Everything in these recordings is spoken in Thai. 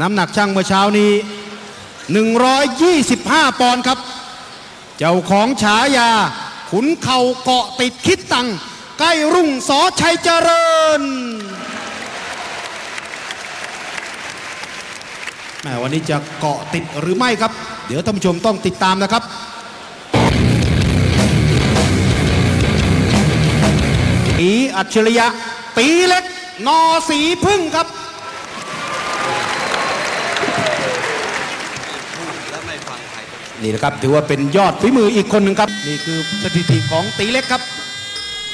น้ำหนักช่างเมื่อเช้านี้ 125 ปอนด์ครับ เจ้าของฉายา ขุนเข่าเกาะติดคิดตัง ใกล้รุ่งสอชัยเจริญแหมวันนี้จะเกาะติดหรือไม่ครับ เดี๋ยวท่านผู้ชมต้องติดตามนะครับตีอัจฉริยะตีเล็กนอสีพึ่งครับ นี่นะครับถือว่าเป็นยอดฝีมืออีกคนหนึ่งครับ นี่คือสถิติของตีเล็กครับ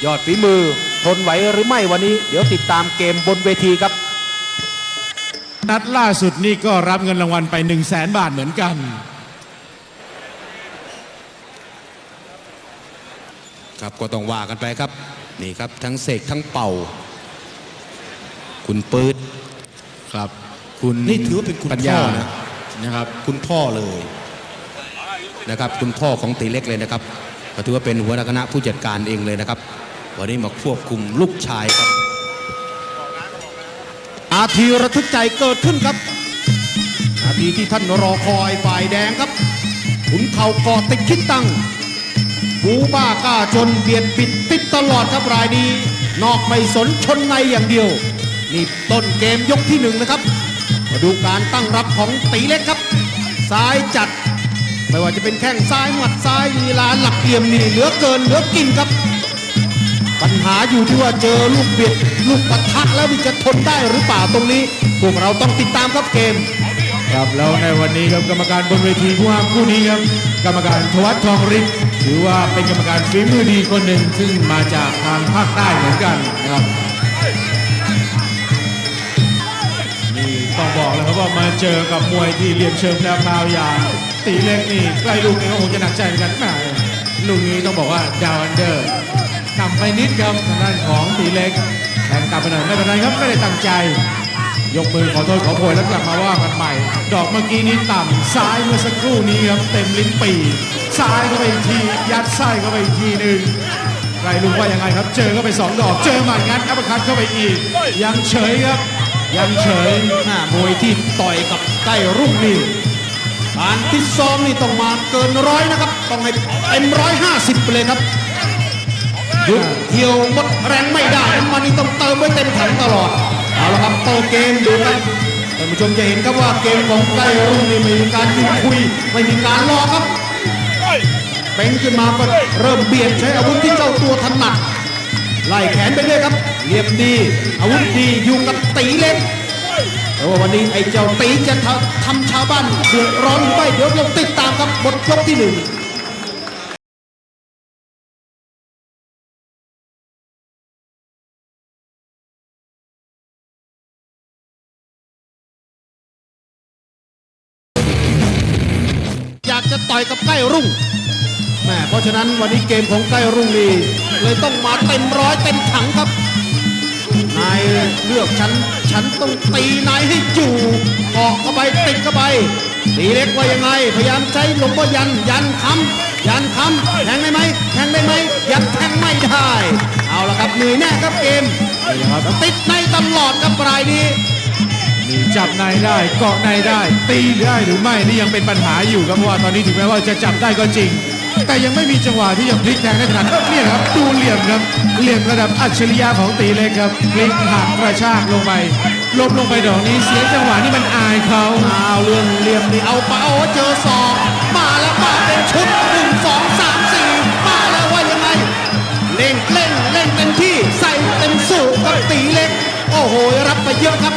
ยอดฝีมือทนไหวหรือไม่วันนี้ เดี๋ยวติดตามเกมบนเวทีครับ นัดล่าสุดนี่ก็รับเงินรางวัลไป 1 0 0 0 0แสนบาทเหมือนกันครับก็ต้องว่ากันไปครับ นี่ครับทั้งเสกทั้งเป่า คุณปืดครับ คุณนี่ถือว่าเป็นคุณปัญญาพ่อนะ นะครับ คุณพ่อเลย นะครับคุณพ่อของตีเล็กเลยนะครับก็ถือว่าเป็นหัวหน้าคณะผู้จัดการเองเลยนะครับ วันนี้มาควบคุมลูกชายครับ อาทีระทึกใจเกิดขึ้นครับนาทีที่ท่านรอคอยฝ่ายแดงครับขุนเข่าเกาะติดคิดตั้งบูบ้ากล้าจนเบียดปิดติดตลอดครับรายนี้ นอกไม่สนชนในอย่างเดียว นี่ต้นเกมยกที่หนึ่งนะครับมาดูการตั้งรับของตีเล็กครับ ซ้ายจัด ไม่ว่าจะเป็นแข้งซ้ายหมัดซ้ายลีลาหลักเหลี่ยมนี่เหลือเกินเหลือกินครับ ปัญหาอยู่ที่ว่าเจอลูกเบียดลูกปะทะแล้วมันจะทนได้หรือเปล่าตรงนี้ พวกเราต้องติดตามครับเกมครับแล้วในวันนี้ครับกรรมการบนเวทีผู้ห้ามคู่นี้ครับกรรมการทวัฒนทองฤทธิ์ถือว่าเป็นกรรมการฝีมือดีคนหนึ่งซึ่งมาจากทางภาคใต้เหมือนกันนะครับ บอกเลยครับว่ามาเจอกับมวยที่เหลี่ยมเชิงแพรวพาวอย่างตีเล็กนี่ใกล้ลูกนี้ก็คงจะหนักใจเหมือนกันแหมลูกนี้ต้องบอกว่าดาวอันเดอร์นำไปนิดครับทางด้านของตีเล็กแทงกลับไปหน่อยไม่เป็นไรครับไม่ได้ตั้งใจ ยกมือขอโทษขอโพยแล้วกลับมาว่ากันใหม่ ดอกเมื่อกี้นี้ต่ำซ้ายเมื่อสักครู่นี้ครับเต็มลิ้นปีซ้ายเข้าไปอีกทียัดไส้เข้าไปอีกทีหนึ่งใครรู้ว่ายังไงครับ เจอเข้าไปสองดอก เจอหมัดงัดอัปคัตเข้าไปอีก ยังเฉยครับ ยังเฉยหน้ามวยที่ต่อยกับใกล้รุ่งนี่การที่ซ้อมนี่ต้องมาเกินร้อยนะครับ ต้องให้เต็มร้อยห้าสิบไปเลยครับยุดเหี่ยวหมดแรงไม่ได้น้ำมันนี่ต้องเติมไว้เต็มถังตลอด เอาละครับโตเกมดูครับท่านผู้ชมจะเห็นครับว่าเกมของใกล้รุ่งนี่ไม่มีการยืนคุย ไม่มีการรอครับเป็นขึ้นมาก็เริ่มเบียดใช้อาวุธที่เจ้าตัวถนัดไล่แขนไปเรื่อยครับ เหลี่ยมดี อาวุธดีอยู่กับตีเล็กแต่ว่าวันนี้ไอ้เจ้าตีจะทำชาวบ้านเดือดร้อนหรือไม่เดี๋ยวเราติดตามครับบทยกที่หนึ่งอยากจะต่อยกับใกล้รุ่งแม่เพราะฉะนั้นวันนี้เกมของใกล้รุ่งนี่เลยต้องมาเต็มร้อยเต็มถังครับ นายเลือกฉัน ฉันต้องตีนายให้อยู่เกาะเข้าไปติดเข้าไปตีเล็กว่ายังไง พยายามใช้หลวงพ่อยันยันคำยันคำแทงได้ไหมแทงได้ไหมยันแทงไม่ได้ เอาละครับเหนื่อยแน่ครับเกมติดในตลอดครับรายนี้นี่จับในได้เกาะในได้ ตีได้หรือไม่นี่ยังเป็นปัญหาอยู่ครับเพราะว่าตอนนี้ถึงแม้ว่าจะจับได้ก็จริง แต่ยังไม่มีจังหวะที่จะพลิกแทงได้ขนาดนั้นเนี่ยครับดูเหลี่ยมครับเหลี่ยมระดับอัจฉริยะของตีเล็กครับพลิกหักกระชากลงไปลบลงไปดอกนี้เสียจังหวะนี่มันอายเขาเอาเรื่องเหลี่ยมนี่เอาไปโอ้เจอศอกมาแล้วมาเป็นชุดหนึ่งสองสามสี่มาแล้วว่ายังไงเล่งเล่งเล่งเต็มที่ใส่เต็มสูบกับตีเล็ก โอ้โหรับไปเยอะครับ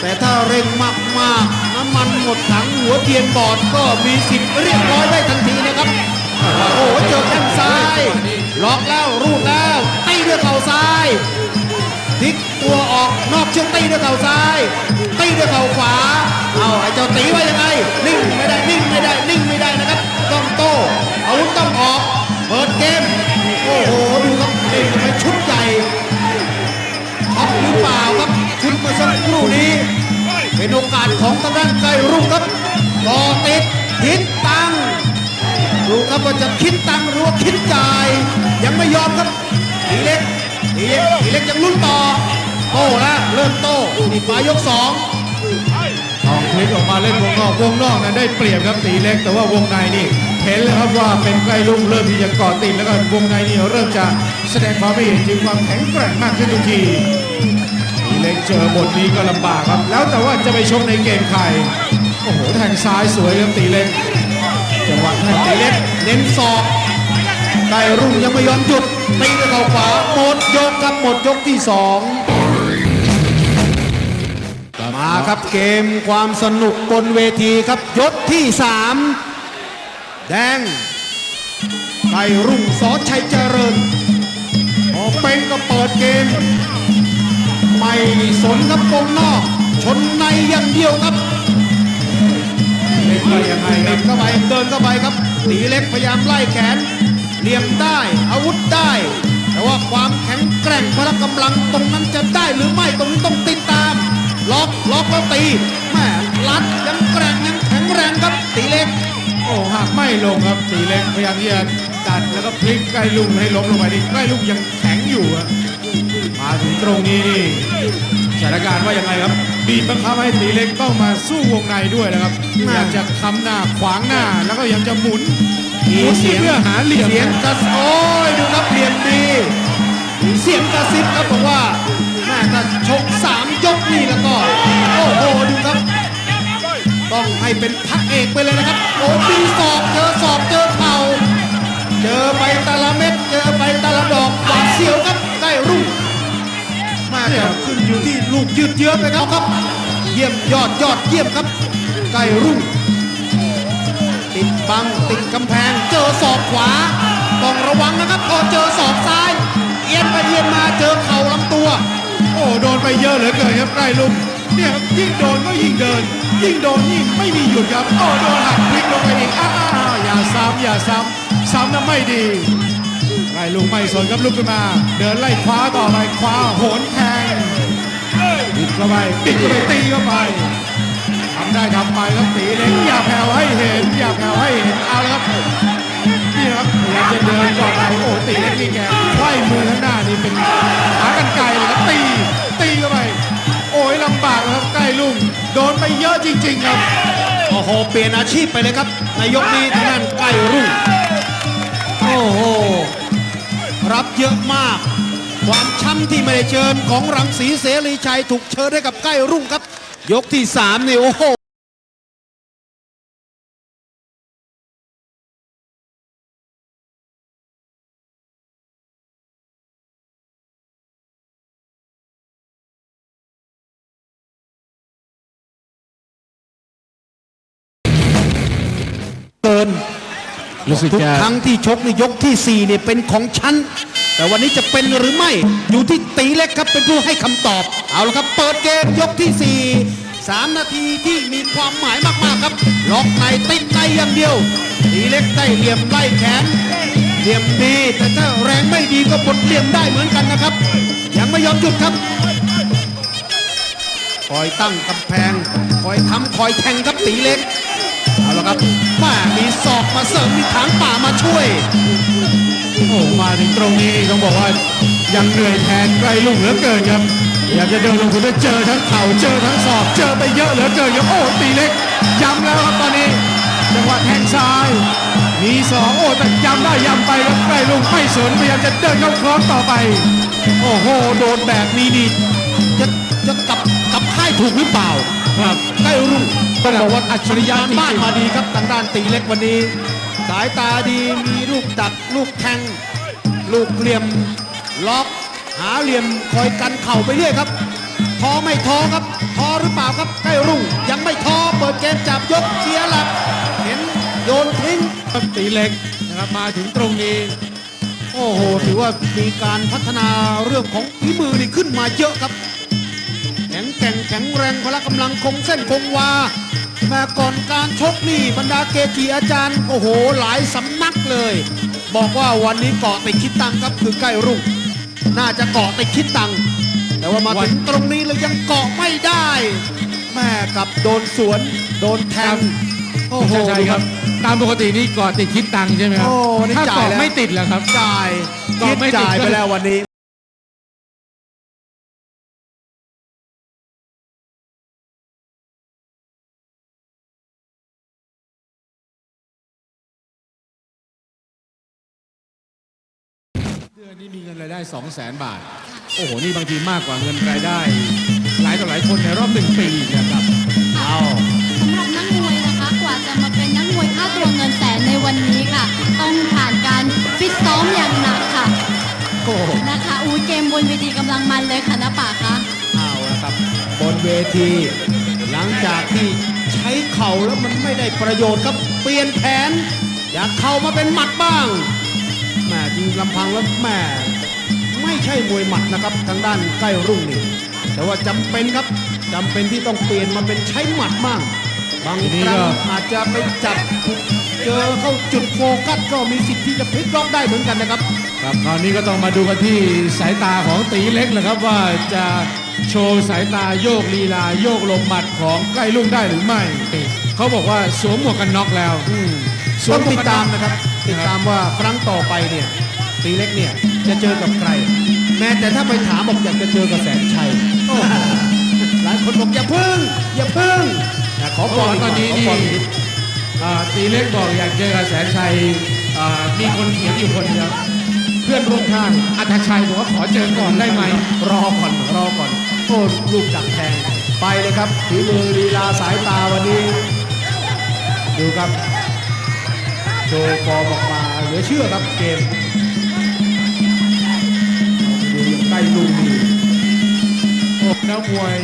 แต่ถ้าเร่งมากมากๆน้ำมันหมดถังหัวเทียนบอดก็มีสิทธิ์เรียบร้อยได้ทันทีนะครับ โอ้โหเจอแข้งซ้าย ล็อกแล้วรูดแล้วตีด้วยเข่าซ้ายพลิกตัวออกนอกเชือกตีด้วยเข่าซ้ายตีด้วยเข่าขวา เอาไอ้เจ้าตีว่ายังไง นิ่งไม่ได้นิ่งไม่ได้นิ่งไม่ได้นะครับ ต้องโต้อาวุธต้องออกเปิดเกม โอ้โหดูครับเล่นกันไปชุดใหญ่ช็อตหรือเปล่าครับชุดเมื่อสักครู่นี้ เป็นโอกาสของทางด้านไกลรุ่งครับต่อติดทิศตัง ดูครับว่าจะคิดตังหรือว่าคิดจ่าย ยังไม่ยอมครับทีเล็กทีเล็กทีเล็กยังลุ้นต่อโต้แล้วเริ่มโต้นี่ปลายยกสองทองคพลิกออกมาเล่นวงนอกวงนอกนั้นได้เปรียบครับตีเล็ก แต่ว่าวงในนี่เห็นเลยครับว่าเป็นใกล้ลุงเริ่มที่จะกาะติดแล้วก็วงในนี่เริ่มจะแสดงความไม่เห็นถึงความแข็งแกร่งมากขึ้นทุกทีตีเล็กเจอบทนี้ก็ลำบากครับ แล้วแต่ว่าจะไปชกในเกมใครโอ้โหแทงซ้ายสวยครับตีเล็ก วะแทงตีเล็กกเน้นศอกไก่รุ่งยังไม่ยอมหยุดตีด้วยเข่าขวาหมดยกครับหมดยกที่สองมาครับเกมความสนุกบนเวทีครับยกที่สามแดงไก่รุ่งสอชัยเจริญออกเป็นก็เปิดเกม ไม่สนครับวงนอก ชนในอย่างเดียวครับ เล็กไปยังไงคเดิรับนเข้าไปเดินเข้าไปครับตีเล็กพยายามไล่แขนเหลี่ยมได้อาวุธได้ แต่ว่าความแข็งแกร่งพละกำลังตรงนั้นจะได้หรือไม่ตรงนี้ต้องติดตาม ล็อกล็อกแล้วตีแม่ลัดยังแกร่งยังแข็งแรงครับตีเล็กโอ้หักไม่ลงครับตีเล็กพยายามที่จะดันแล้วก็พลิกใกล้ลุงให้ล้มลงไปนี่ใกล้ลุงยังแข็งอยู่อะมาถึงตรงนี้นี่สถานการณ์ว่ายังไงครับ บีบบังคับให้ตีเล็กต้องมาสู้วงในด้วยนะครับอยากจะค้ำหน้าขวางหน้าแล้วก็ยังจะหมุนหมีมุนเสียงเพื่อหาเหลี่ยมเสียงกระสโอ้ยดูครับเหลี่ยมดีมีเสียงกระซิบครับบอกว่าแม่ถ้าชกสามยกนี่แล้วก็โอ้โหดูครับ ต้องให้เป็นพระเอกไปเลยนะครับโอ้ปีศอกเจอศอกเจอเข่าเจอไปแต่ละเม็ดเจอไปแต่ละดอกหวาดเสียวครับได้รุ่ง มาเดี๋ยวขึ้นอยู่ที่ลูกยืดเยื้อไปครับครับ เยี่ยมยอดยอดเยี่ยมครับไก่รุ่ง ติดบังติดกำแพง เจอศอกขวา ต้องระวังนะครับ พอเจอศอกซ้าย เอียนไปเอียนมาเจอเข่าลำตัว โอ้โดนไปเยอะเหลือเกินครับใกล้ลุงเนี่ยครับยิ่งโดนก็ยิ่งเดิน ยิ่งโดนยิ่งไม่มีหยุดครับ โอ้โดนหักพลิกลงไปอีกอ้าวอย่าซ้ำอย่าซ้ำซ้ำนั้นไม่ดี ล่ลูกไม่สนครับลุกขึ้นมา เดินไล่คว้าต่อไปคว้าโหนแทงบิดเข้าไปบิดเข้าไปตีเข้าไปทำได้ทำไปครับตีเล็กอย่าแผ่วให้เห็นอย่าแผ่วให้เห็นเอาละครับนี่ครับพยายามจะเดินก่อนไปโอ้ตีเล็กนี่แกไขว้มือข้างหน้านี่เป็นหากันไกลเลยครับตีตีเข้าไปโอ้ยลำบากครับใกล้ลุงโดนไปเยอะจริง ๆ ครับโอ้โหเปลี่ยนอาชีพไปเลยครับในยกนี้ทางด้านใกล้รุ่งโอ้โห รับเยอะมาก ความช้ำที่ไม่ได้เชิญของรังสีเสรีชัยถูกเชิญให้กับใกล้รุ่งครับ ยกที่สามนี่โอ้โห รู้สึกทุกจะครั้งที่ชกในยกที่4เนี่ยเป็นของฉัน แต่วันนี้จะเป็นหรือไม่อยู่ที่ตีเล็กครับเป็นผู้ให้คำตอบ เอาละครับเปิดเกมยกที่4 3นาทีที่มีความหมายมากๆครับล็อกในติดในอย่างเดียว ตีเล็กได้เหลี่ยมไล่แขนเหลี่ยมดีแต่ถ้าแรงไม่ดีก็บดเหลี่ยมได้เหมือนกันนะครับ ยังไม่ยอมหยุดครับ คอยตั้งกำแพง คอยทำคอยแทงครับตีเล็ก เอาละครับมามีศอกมาเสริมมีถางป่ามาช่วย โอ้มาถึงตรงนี้นี่ต้องบอกว่ายังเหนื่อยแทนใกลลุงเหลือเกินครับอยากจะเดินลงทุนได้เจอทั้งเข่าเจอทั้งศอกเจอไปเยอะเหลือเกินครับโอ้ตีเล็กย้ำแล้วครับตอนนี้จังหวะแทงซ้าย มีสองโอ้แต่ย้ำได้ย้ำไปครับใกลลุงไม่สนพยายามจะเดินเข้าคล้องต่อไป โอ้โหโดนแบบนี้นี่จะจะกลับกลับค่ายถูกหรือเปล่า ครับใกล้รุ่งต้องบอกว่าอัจฉริยะทำจบ้านริงมาดีครับทางด้านตีเล็กวันนี้ สายตาดีมีลูกดักลูกแทง ลูกเหลี่ยมล็อกหาเหลี่ยมคอยกันเข่าไปเรื่อยครับท้อไม่ท้อครับท้อหรือเปล่าครับใกล้รุ่ง ยังไม่ท้อเปิดเกมจับยกเสียหลัก เห็นโยนทิ้งๆครับตีเล็กนะครับมาถึงตรงนี้โอ้โหถือว่ามีการพัฒนาเรื่องของฝีมือนี่ขึ้นมาเยอะครับแข็งแก ร่งแข็งแรงพละกำลังคงเส้นคงวาแม่ก่อนการชกนี่บรรดาเกจิอาจารย์โอ้โหหลายสำนักเลย บอกว่าวันนี้เกาะติดคิดตังครับคือใกล้รุ่ง น่าจะเกาะติดคิดตัง แต่ว่ามาถึงตรงนี้แล้วยังเกาะไม่ได้แม่กลับโดนสวนโดนแทงโอ้โหใช่ครับ ตามปกตินี่ก่อนติดคิดตังค์ใช่ไหมครับโอ้นี่ถ้าจ่ายก่อนแล้วไม่ติดแล้วครับจ่ายเกาะคิดไม่ติดจ่ายไปแล้ววันนี้ เดือนนี้มีเงินรายได้ 2 0 0แสนบาท โอ้โห นี่บางทีมากกว่าเงินรายได้ หลายต่อหลายคนในรอบหนึ่งปีอีกนะครับ เอาสำหรับนักมวยนะคะ กว่าจะมาเป็นนักมวยค่าตัวเงินแสนในวันนี้ค่ะ ต้องผ่านการฟิตซ้อมอย่างหนักค่ะ โอ้โหนะคะ อูเกมบนเวทีกำลังมันเลยค่ะนะป่าคะ เอาละครับ บนเวที หลังจากที่ใช้เข่าแล้วมันไม่ได้ประโยชน์ครับ เปลี่ยนแผน อยากเข่ามาเป็นหมัดบ้าง แหม่จริงลำพังแล้วแหม่ไม่ใช่มวยหมัดนะครับ ทางด้านใกล้รุ่งนี่แต่ว่าจำเป็นครับจำเป็นที่ต้องเปลี่ยนมาเป็นใช้หมัดบ้างบางทีนี้ครั้งก็อาจจะไปจับเจอเข้าจุดโฟกัสก็มีสิทธิ์ที่จะพลิกล็อกได้เหมือนกันนะครับครับคราวนี้ก็ต้องมาดูกันที่สายตาของตีเล็กแหละครับว่าจะโชว์สายตาโยกลีลาโยกลมหมัดของใกล้ลุงได้หรือไม่ เขาบอกว่าสวมหมวกกันน็อกแล้วสวต้มองหมวติกดกันน็ตาอมกนะครับ ติดตามว่าครั้งต่อไปเนี่ย ตีเล็กเนี่ยจะเจอกับใคร แม้แต่ถ้าไปถามบอกอยากจะเจอกับแสนชัยโอ้โหหลายคนบอกอย่าพึ่ง อย่าพึ่งแต่ขอเขาบบออกกก่ตออนนนี้นี้นี่นี่อ่าตีเล็กบอกอยากเจอกับแสนชัยอ่ามีคนเขียนอยู่คนเดียวเพื่อนร่วมทางอัธชัยบอกว่าขอเจอก่อนได้ไหม รอก่อนรอก่อนโอ้ลูกดักแทงไปเลยครับฝีมือลีลาสายตาวันนี้ ดูครับโชว์ฟอร์มออกมาเหลือเชื่อครับเกมดู อย่างใกล้ลูกนี่โอ้นักมวย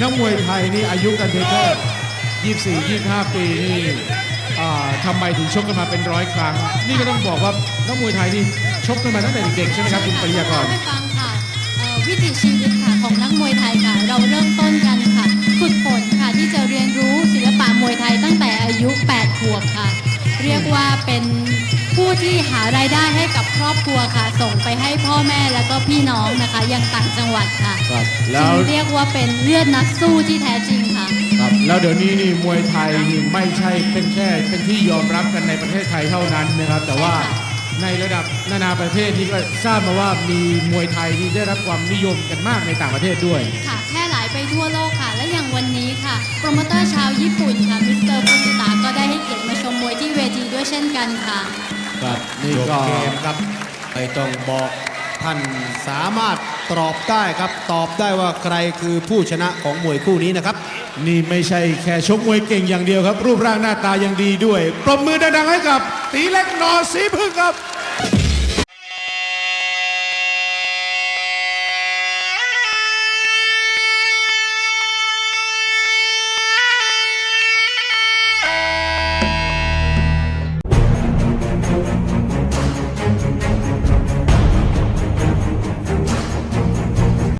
นักมวยไทยนี่อายุกันเพียงแค่ยี่สี่ยี่ห้าปีนี่ทำไมถึงชกกันมาเป็นร้อยครั้ง นี่ก็ต้องบอกว่านักมวยไทยนี่ชกกันมาตั้งแต่เด็กๆใช่ไหมครับคุณปริยากรเล่ให้ฟังค่ะวิถีชีวิต ที่หารายได้ให้กับครอบครัวค่ะ ส่งไปให้พ่อแม่แล้วก็พี่น้องนะคะ ยังต่างจังหวัดค่ะครับแล้จึวงเรียกว่าเป็นเลือดนักสู้ที่แท้จริงค่ะ ครับแล้วเดี๋ยวนี้นี่มวยไทยนี่ไม่ใช่เป็นแค่เป็นที่ยอมรับกันในประเทศไทยเท่านั้นนะครับ แต่ว่าในระดับนานาประเทศนี่ก็ทราบมาว่ามีมวยไทยที่ได้รับความนิยมกันมากในต่างประเทศด้วย ค่ะแพร่หลายไปทั่วโลกค่ะ และอย่างวันนี้ค่ะ โปรโมเตอร์ชาวญี่ปุ่นค่ะมิสเตอร์ฟุจิตะก็ได้ให้เกียรติมาชมมวยที่เวทีด้วยเช่นกันค่ะ ครับนี่จบก็เกมครับไม่ต้องบอกท่านสามารถตอบได้ครับ ตอบได้ว่าใครคือผู้ชนะของมวยคู่นี้นะครับ นี่ไม่ใช่แค่ชกมวยเก่งอย่างเดียวครับ รูปร่างหน้าตายังดีด้วย ปรบมือดังๆให้กับตีเล็กนอสีพึ่งครับ